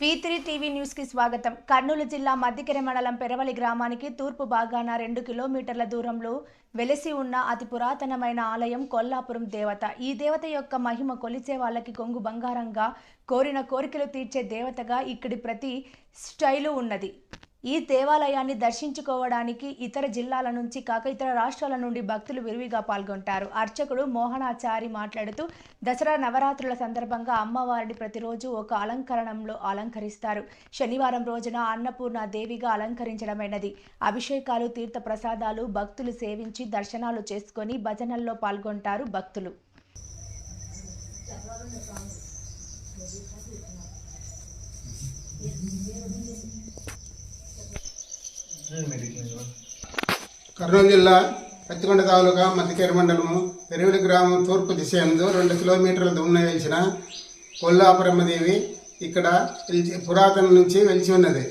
V three TV న్యూస్కి స్వాగతం. కర్నూలు జిల్లా మద్దికెర మండలం పెరవలి గ్రామానికి తూర్పు భాగాన రెండు కిలోమీటర్ల దూరంలో వెలసి ఉన్న అతి పురాతనమైన ఆలయం కొల్లాపురం దేవత. ఈ దేవత యొక్క మహిమ కొలిచే వాళ్ళకి కొంగు బంగారంగా కోరిన కోరికలు తీర్చే దేవతగా ఇక్కడి ప్రతి స్టైలు ఉన్నది. ఈ దేవాలయాన్ని దర్శించుకోవడానికి ఇతర జిల్లాల నుంచి కాక ఇతర రాష్ట్రాల నుండి భక్తులు విరివిగా పాల్గొంటారు. అర్చకుడు మోహనాచారి మాట్లాడుతూ దసరా నవరాత్రుల సందర్భంగా అమ్మవారిని ప్రతిరోజు ఒక అలంకరణంలో అలంకరిస్తారు. శనివారం రోజున అన్నపూర్ణ దేవిగా అలంకరించడమైనది. అభిషేకాలు తీర్థ ప్రసాదాలు భక్తులు సేవించి దర్శనాలు చేసుకొని భజనల్లో పాల్గొంటారు భక్తులు. కర్నూలు జిల్లా పత్తికొండ తాలూకా మధ్యకేర మండలము పెరుగులి గ్రామం తూర్పు దిశ ఎందు రెండు కిలోమీటర్ల దూరం వెలిసిన కొల్లాపురమ్మదేవి ఇక్కడ పురాతన నుంచి వెలిచి ఉన్నది.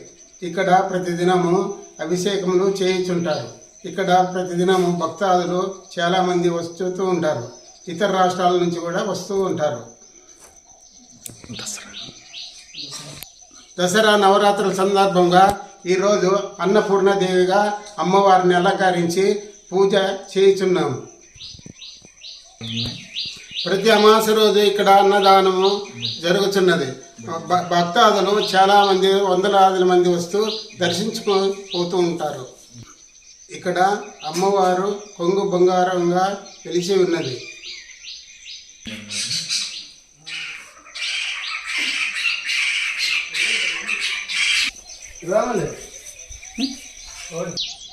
ఇక్కడ ప్రతిదినము అభిషేకములు చేయించుంటారు. ఇక్కడ ప్రతిదినము భక్తాదులు చాలామంది వస్తూ ఉంటారు. ఇతర రాష్ట్రాల నుంచి కూడా వస్తూ ఉంటారు. దసరా నవరాత్రుల సందర్భంగా ఈరోజు అన్నపూర్ణదేవిగా అమ్మవారిని అలంకరించి పూజ చేయుచున్నాము ప్రతి అమాస రోజు ఇక్కడ అన్నదానము జరుగుతున్నది భక్తాదులు చాలామంది వందలాది మంది వస్తూ దర్శించుకొని పోతూ ఉంటారు. ఇక్కడ అమ్మవారు కొంగు బంగారంగా వెలిసి ఉన్నది. Rábale. ¿Mm? ¿Eh?